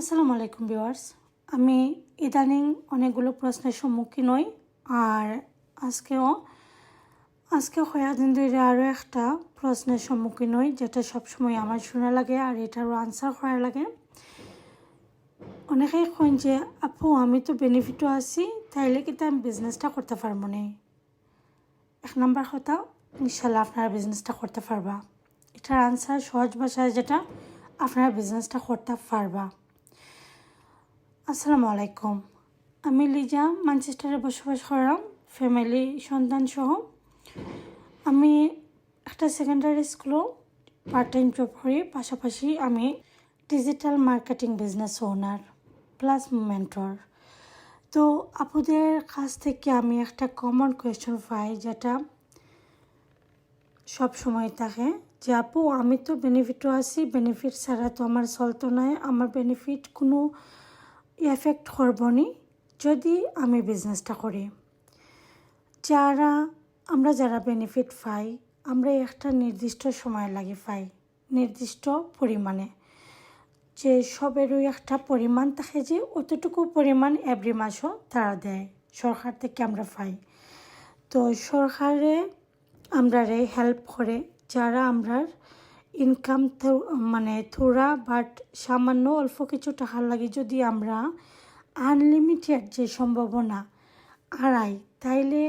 আসসালামু আলাইকুম ভিউয়ার্স। আমি ইদানিং অনেকগুলো প্রশ্নের সম্মুখীন হই আর আজকেও আজকে কয়েকদিন ধরে আরও একটা প্রশ্নের সম্মুখীন হই, যেটা সবসময় আমার শোনা লাগে আর এটারও আনসার করা লাগে। অনেকেই কইন যে, আপু, আমি তো বেনিফিটও আছি, তাইলে কিন্তু আমি বিজনেসটা করতে পারব না? এক নম্বর কথা ইনশাল্লাহ আপনারা বিজনেসটা করতে পারবা। এটার আনসার সহজ ভাষায় যেটা, আপনারা বিজনেসটা করতে পারবা। আসসালামু আলাইকুম। আমি লিজা, ম্যানচেস্টারে বসবাস করাম ফ্যামিলি সন্তান সহ আমি একটা সেকেন্ডারি স্কুলও পার্ট টাইম জব করি, পাশাপাশি আমি digital marketing business owner, plus mentor. তো আপুদের কাছ থেকে আমি একটা কমন কোয়েশ্চন পাই, যেটা সব সময় থাকে, যে আপু, আমি তো বেনিফিটও আছি বেনিফিট ছাড়া তো আমার চলতো নাই, আমার বেনিফিট কোনো এফেক্ট করবনি যদি আমি বিজনেসটা করি। যারা, আমরা যারা বেনিফিট পাই, আমরা একটা নির্দিষ্ট সময় লাগে পাই, নির্দিষ্ট পরিমাণে। যে সবেরই একটা পরিমাণ থাকে যে, অতটুকু পরিমাণ এভরি মাসও তারা দেয়, সরকার থেকে আমরা পাই। তো সরকারে আমরা হেল্প করে, যারা আমরার ইনকাম মানে থোড়া বাট সামান্য অল্প কিছু টাকার লাগে যদি আমরা আনলিমিটেড যে সম্ভাবনা আড়াই, তাইলে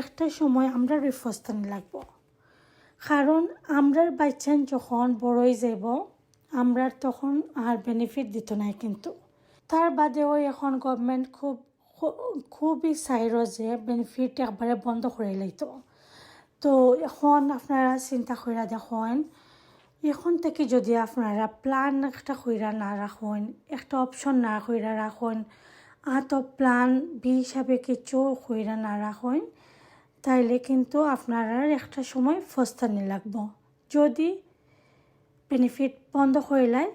একটা সময় আমরা রিফস্তানি লাগবো। কারণ আমরার বাচ্চান যখন বড়ই যাব আমরার তখন আর বেনিফিট দিত নাই কিন্তু। তার বাদেও এখন গভর্নমেন্ট খুব খুবই চাইর যে বেনিফিট একবারে বন্ধ করে লাইতো। তো এখন আপনারা চিন্তা করে দেখেন এখন থেকে যদি আপনারা প্ল্যান একটা কইরা না রাখুন, একটা অপশন না কইরা রাখুন, আত প্ল্যান বি হিসাবে কিছু কইরা না রাখুন, তাইলে কিন্তু আপনারা একটা সময় ফস্তানি লাগবো। যদি বেনিফিট বন্ধ হইলাই,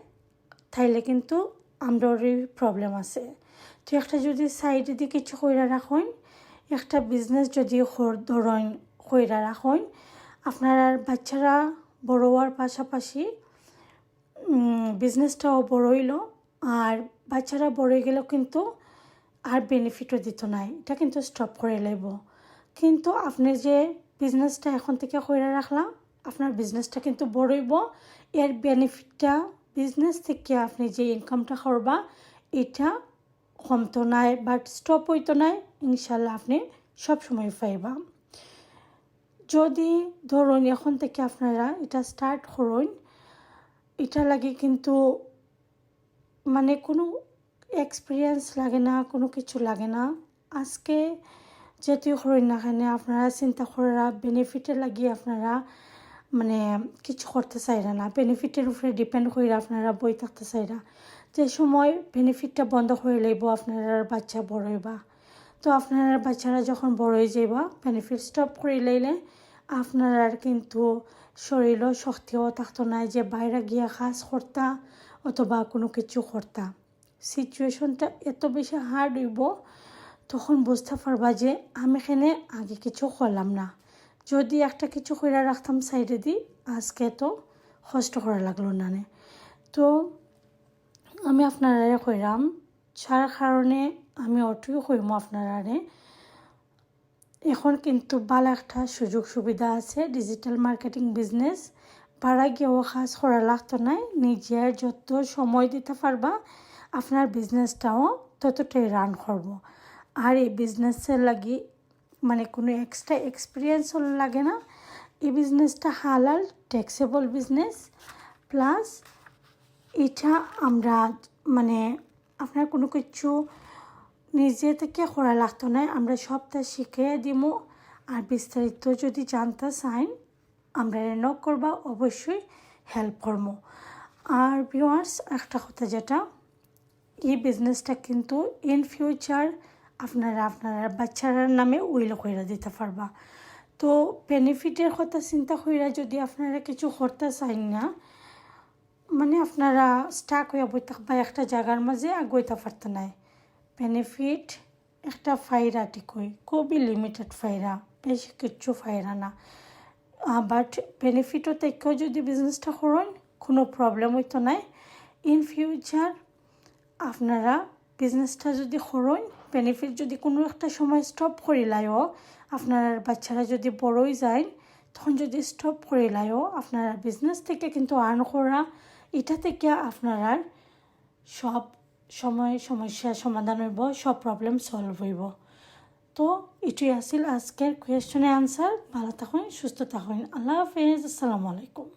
তাইলে কিন্তু আমরারই প্রবলেম আছে। তো একটা যদি সাইডে দিয়ে কিছু কইরা রাখুন, একটা বিজনেস যদি ধরেন কইরা রাখুন, আপনার বাচ্চারা বড় হওয়ার পাশাপাশি বিজনেসটাও বড় হইল আর বাচ্চারা বড় গেলেও কিন্তু আর বেনিফিটও দিত নাই এটা কিন্তু স্টপ করে লাইব। কিন্তু আপনি যে বিজনেসটা এখন থেকে করে রাখলাম, আপনার বিজনেসটা কিন্তু বড়ইব। এর বেনিফিটটা বিজনেস থেকে আপনি যে ইনকামটা করবা, এটা কমতো নাই বাট স্টপ হইতো নাই। ইনশাল্লাহ আপনি সব সময় পাইবা। যদি ধরুন এখন থেকে আপনারা এটা স্টার্ট করুন, এটা লাগে কিন্তু মানে কোনো এক্সপিরিয়েন্স লাগে না, কোনো কিছু লাগে না। আজকে যেহেতু করেন না এখানে আপনারা চিন্তা করা বেনিফিটে লাগিয়ে আপনারা মানে কিছু করতে চাইরা না। বেনিফিটের উপরে ডিপেন্ড করে আপনারা বই থাকতে চাইরা। যে সময় বেনিফিটটা বন্ধ করে লইব, আপনারা বাচ্চা বড় হইবা। তো আপনারা বাচ্চারা যখন বড় হয়ে যাইবা বেনিফিট স্টপ করে লইলে আপনার আর কিন্তু শরীরও শক্তিও থাকতো না যে বাইরে গিয়া কাজ করতা অথবা কোনো কিছু করতা। সিচুয়েশনটা এত বেশি হার্ড হইব, তখন বুঝতে পারবা যে আমি এখানে আগে কিছু করলাম না। যদি একটা কিছু করে রাখতাম সাইডে দি, আজকে তো কষ্ট করা লাগল না তো আমি আপনারা কইরাম সার কারণে আমি অটোও কইমো আপনারা এখন কিন্তু ভালো একটা সুযোগ সুবিধা আছে ডিজিটাল মার্কেটিং বিজনেস ভাড়া গিয়েও কাজ করা লাগতো নাই নিজের যত সময় দিতে পারবা, আপনার বিজনেসটাও ততটাই রান করব। আর এই বিজনেসের লাগি মানে কোনো এক্সট্রা এক্সপিরিয়েন্সও লাগে না। এই বিজনেসটা হালাল ট্যাক্সেবল বিজনেস প্লাস এটা আমরা মানে আপনার কোনো কিছু নিজে থেকে করা লাগতো না, আমরা সবটা শিখে দিব আর বিস্তারিত যদি জানতে চাইন আমরা নক করবা, অবশ্যই হেল্প করব আর ভিওয়ার্স একটা কথা যেটা, এই বিজনেসটা কিন্তু ইন ফিউচার আপনারা আপনারা বাচ্চারার নামে উইল কইরা দিতে পারবা। তো বেনিফিটের কথা চিন্তা কইরা যদি আপনারা কিছু করতে চাইন না মানে আপনারা স্টাক হয়ে বই থাকবা একটা জায়গার মাঝে আগুইতে পারতে নাই। বেনিফিট একটা ফাইরা টিকই খুবই লিমিটেড ফাইরা, বেশি কিচ্ছু ফাইরা না। বাট বেনিফিটও থেকেও যদি বিজনেসটা করেন, কোনো প্রবলেম হইতো নাই। ইন ফিউচার আপনারা বিজনেসটা যদি করেন বেনিফিট যদি কোনো একটা সময় স্টপ করিলাইও আপনার বাচ্চারা যদি বড়ই যায় তখন যদি স্টপ করিলাইও আপনার বিজনেস থেকে কিন্তু আর্ন করা, এটা থেকে আপনার সব সময়, সমস্যা সমাধান হইব, সব প্রবলেম সলভ হইব। তো এটাই আছিল আজকের কোয়েশনে আনসার ভালো থাকুন, সুস্থ থাকুন। আল্লাহ হাফেজ। আসসালামু আলাইকুম।